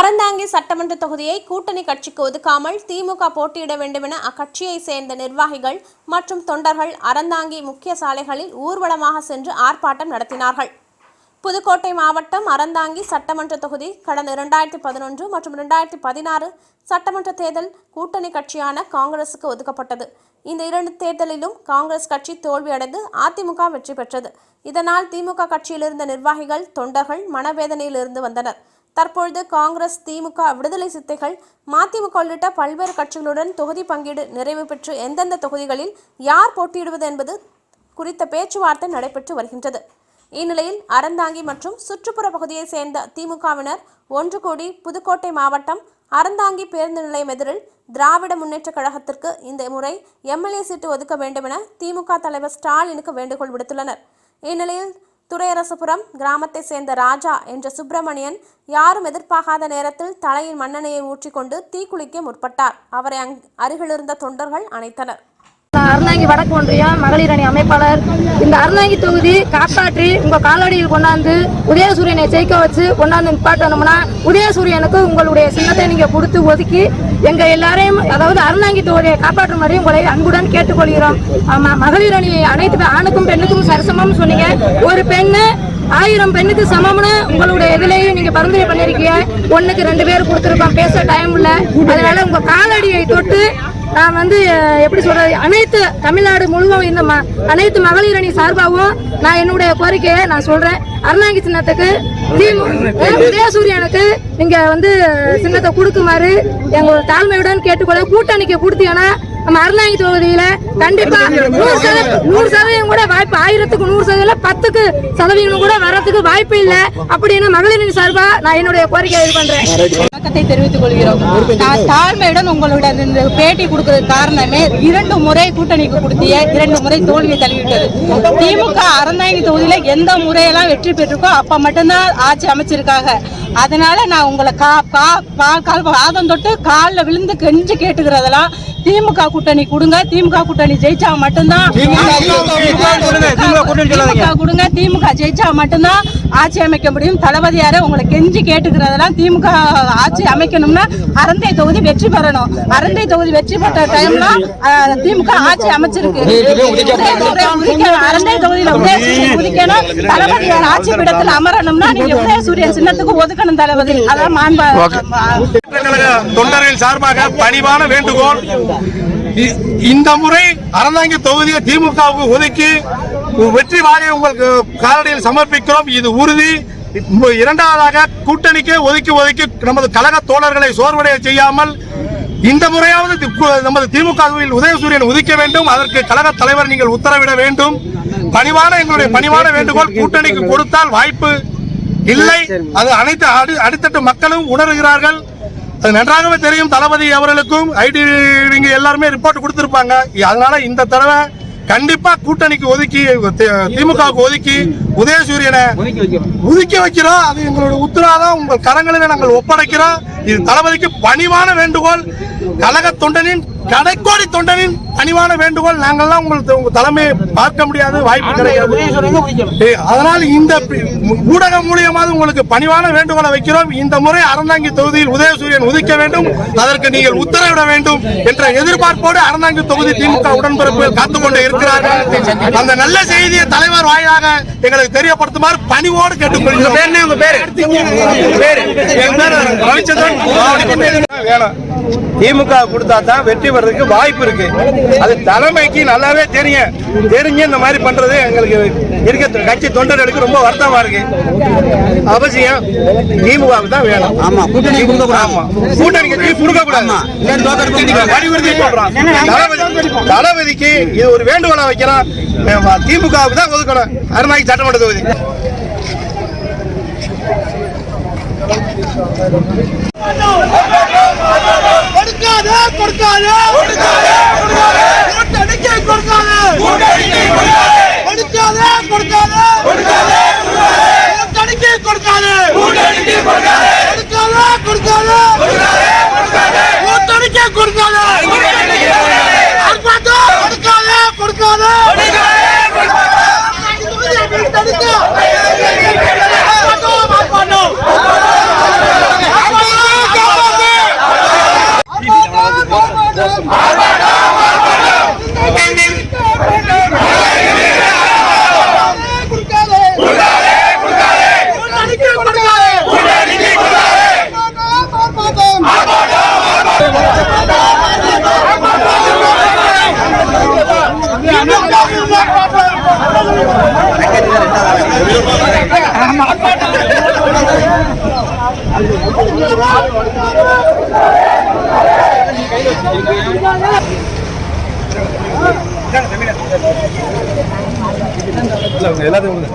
அறந்தாங்கி சட்டமன்ற தொகுதியை கூட்டணி கட்சிக்கு ஒதுக்காமல் திமுக போட்டியிட வேண்டுமென அக்கட்சியை சேர்ந்த நிர்வாகிகள் மற்றும் தொண்டர்கள் அறந்தாங்கி முக்கிய சாலைகளில் ஊர்வலமாக சென்று ஆர்ப்பாட்டம் நடத்தினார்கள். புதுக்கோட்டை மாவட்டம் அறந்தாங்கி சட்டமன்ற தொகுதி கடந்த இரண்டாயிரத்தி பதினொன்று மற்றும் இரண்டாயிரத்தி பதினாறு சட்டமன்ற தேர்தல் கூட்டணி கட்சியான காங்கிரசுக்கு ஒதுக்கப்பட்டது. இந்த இரண்டு தேர்தலிலும் காங்கிரஸ் கட்சி தோல்வியடைந்து அதிமுக வெற்றி பெற்றது. இதனால் திமுக கட்சியில் இருந்த நிர்வாகிகள் தொண்டர்கள் மனவேதனையிலிருந்து வந்தனர். தற்பொழுது காங்கிரஸ் திமுக விடுதலை சித்தைகள் மதிமுக உள்ளிட்ட பல்வேறு கட்சிகளுடன் தொகுதி பங்கீடு நிறைவு பெற்று எந்தெந்த தொகுதிகளில் யார் போட்டியிடுவது என்பது குறித்த பேச்சுவார்த்தை நடைபெற்று வருகின்றது. இந்நிலையில் அறந்தாங்கி மற்றும் சுற்றுப்புற பகுதியைச் சேர்ந்த திமுகவினர் ஒன்று கூடி புதுக்கோட்டை மாவட்டம் அறந்தாங்கி பேருந்து நிலையம் எதிரில் திராவிட முன்னேற்றக் கழகத்திற்கு இந்த முறை எம்எல்ஏ சீட்டு ஒதுக்க வேண்டுமென திமுக தலைவர் ஸ்டாலினுக்கு வேண்டுகோள் விடுத்துள்ளனர். இந்நிலையில் துரையரசுபுரம் கிராமத்தைச் சேர்ந்த ராஜா என்ற சுப்பிரமணியன் யாரும் எதிர்பார்க்காத நேரத்தில் தலையில் மண்ணெண்ணெயை ஊற்றிக்கொண்டு தீக்குளிக்க முற்பட்டார். அவரை அங் அருகிலிருந்த தொண்டர்கள் அணைத்தனர். அருணாங்கி வடக்கு ஒன்றியம் மகளிர் அணி அமைப்பாளர். இந்த அருணாங்கி தொகுதி காப்பாற்றி உங்க காலடியில் கொண்டாந்து உதயசூரியனை ஜெயிக்க வச்சு கொண்டாந்து நிப்பாட்டணும்னா உதயசூரியனுக்கு உங்களுடைய சின்னத்தை நீங்க கொடுத்து ஒதுக்கி எங்க எல்லாரையும் அதாவது அருணாங்கி தொகுதியை காப்பாற்றும்படி உங்களை அன்புடன் கேட்டுக்கொள்கிறோம். ஆமா மகளிர் அணி அனைத்து ஆணுக்கும் பெண்ணுக்கும் சரிசமம் சொன்னீங்க. ஒரு பெண்ணு ஆயிரம் பெண்ணுக்கு சமம்னு உங்களுடைய இதுலயும் நீங்க பரிந்துரை பண்ணிருக்கீங்க. ஒண்ணுக்கு ரெண்டு பேர் கொடுத்துருக்கோம் பேச டைம் இல்ல. அதனால உங்க காலடியை தொட்டு நான் வந்து எப்படி சொல்றது அனைத்து தமிழ்நாடு முழுவதும் இந்த ம- அனைத்து மகளிர் அணி சார்பாகவும் நான் என்னுடைய கோரிக்கையை நான் சொல்றேன். அருணாங்கி சின்னத்துக்கு உதயசூரியனுக்கு நீங்க வந்து சின்னத்தை கொடுக்குமாறு எங்களோட தாழ்மையுடன் கேட்டுக்கொள்ள கூட்டணிக்கு கொடுத்தீங்கன்னா நம்ம அருணாங்கி தொகுதியில கண்டிப்பா நூறு சதவீதம் நூறு சதவீதம் கூட வாய்ப்பு ஆயிரத்துக்கு நூறு சதவீதம் பத்துக்கு சதவீதம் கூட வர்றதுக்கு வாய்ப்பு இல்ல. அப்படின்னு மகளிர் அணி சார்பா நான் என்னுடைய கோரிக்கையை இது பண்றேன் வணக்கத்தை தெரிவித்துக் கொள்கிறோம் நான் தாழ்மையுடன் உங்களுடன் இந்த பேட்டி கொடுக்கிறது காரணமே இரண்டு முறை கூட்டணிக்கு கொடுத்திய இரண்டு முறை தோல்வியை தழுவிட்டது. திமுக அறந்தாங்கி தொகுதியில எந்த முறையெல்லாம் வெற்றி பெற்றிருக்கோ அப்ப மட்டும்தான் ஆட்சி அமைச்சிருக்காங்க. அதனால நான் உங்களை கா கா பா- கால் பாதம் தொட்டு காலில் விழுந்து கெஞ்சு கேட்டுக்கிறதெல்லாம் திமுக கூட்டணி கொடுங்க. திமுக கூட்டணி ஜெயிச்சா மட்டும்தான் திமுக கொடுங்க திமுக ஜெயிச்சா மட்டும்தான் ஆட்சி அமைக்க முடியும். தளபதியார உங்களை கெஞ்சி கேட்டுக்கிறதெல்லாம் திமுக ஆட்சி அமைக்கணும்னா அரண்டை தொகுதி வெற்றி பெறணும். அரண்டை தொகுதி வெற்றி பெற்ற டைம்ல திமுக ஆட்சி அமைச்சிருக்கு. அரண்டை தொகுதியில உதயசூரியன் உதிக்கணும். தளபதியார் ஆட்சி பீடத்தில் அமரணும்னா நீங்க உதயசூரியன் சின்னத்துக்கு ஒதுக்கணும் தளபதி. அதான் மாண்பு தொண்டர்கள் சார்பாக பணிவான வேண்டுகோள். இந்த முறை அறந்தாங்க தொகுதியை திமுகவுக்கு ஒதுக்கி வெற்றி வாரி உங்களுக்கு காலடியில் சமர்ப்பிக்கிறோம். இது உறுதி. இரண்டாவதாக கூட்டணிக்கு ஒதுக்கி ஒதுக்கி நமது கழக தோழர்களை சோர்வடைய செய்யாமல் இந்த முறையாவது நமது திமுகவில் உதயசூரியன் உதிக்க வேண்டும். அதற்கு கழக தலைவர் நீங்கள் உத்தரவிட வேண்டும். பணிவான எங்களுடைய பணிவான வேண்டுகோள் கூட்டணிக்கு கொடுத்தால் வாய்ப்பு இல்லை. அது அனைத்து அடி- அடித்தட்டு மக்களும் உணர்கிறார்கள். அது நன்றாகவே தெரியும் தளபதி அவர்களுக்கும். ஐடி இவங்க எல்லாருமே ரிப்போர்ட் கொடுத்திருப்பாங்க. அதனால இந்த தடவை கண்டிப்பா கூட்டணிக்கு ஒதுக்கி திமுகவுக்கு ஒதுக்கி உதயசூரியனை ஒதுக்கி வைக்கிறோம். அது எங்களோட உத்தரவாதம். உங்கள் கரங்களில் நாங்கள் ஒப்படைக்கிறோம். இது தளபதிக்கு பணிவான வேண்டுகோள். கழக தொண்டனின் கடைக்கோடி தொண்டனின் பணிவான வேண்டுகோள் நாங்கள்லாம் உங்கள் உங்க தலைமையை பார்க்க முடியாது வாய்ப்பு கிடையாது. அதனால் இந்த ஊடகம் மூலியமாக உங்களுக்கு பணிவான வேண்டுகோளை வைக்கிறோம். இந்த முறை அறந்தாங்கி தொகுதியில் உதயசூரியன் உதிக்க வேண்டும். அதற்கு நீங்கள் உத்தரவிட வேண்டும் என்ற எதிர்பார்ப்போடு அறந்தாங்கி தொகுதி திமுக உடன்பிறப்புகள் காத்துக்கொண்டு இருக்கிறார்கள். அந்த நல்ல செய்தியை தலைவர் வாயிலாக எங்களுக்கு தெரியப்படுத்துமாறு பணிவோடு கேட்டுக்கொள்கிறோம். பேரு திமுக கொடுத்தா தான் வெற்றி பெறதுக்கு வாய்ப்பு இருக்கு. அது தலைமைக்கு நல்லாவே தெரியும். தெரிஞ்சு இந்த மாதிரி பண்றது எங்களுக்கு இருக்க கட்சி தொண்டர்களுக்கு ரொம்ப வருத்தமா இருக்கு. அவசியம் திமுகவுக்கு தான் வேணும். ஆமா கூட்டணி கொடுக்க ஆமா. கூட்டணி கட்சி கொடுக்க கூடாது வலியுறுத்தி சொல்றோம் தளபதி- தளபதிக்கு இது ஒரு வேண்டுகோளை வைக்கிறோம் திமுகவுக்கு தான் ஒதுக்கணும். அருணாக்கி சட்டமன்ற தொகுதி கொடுக்காதே கொடுக்காதே. எல்லாத்தையும்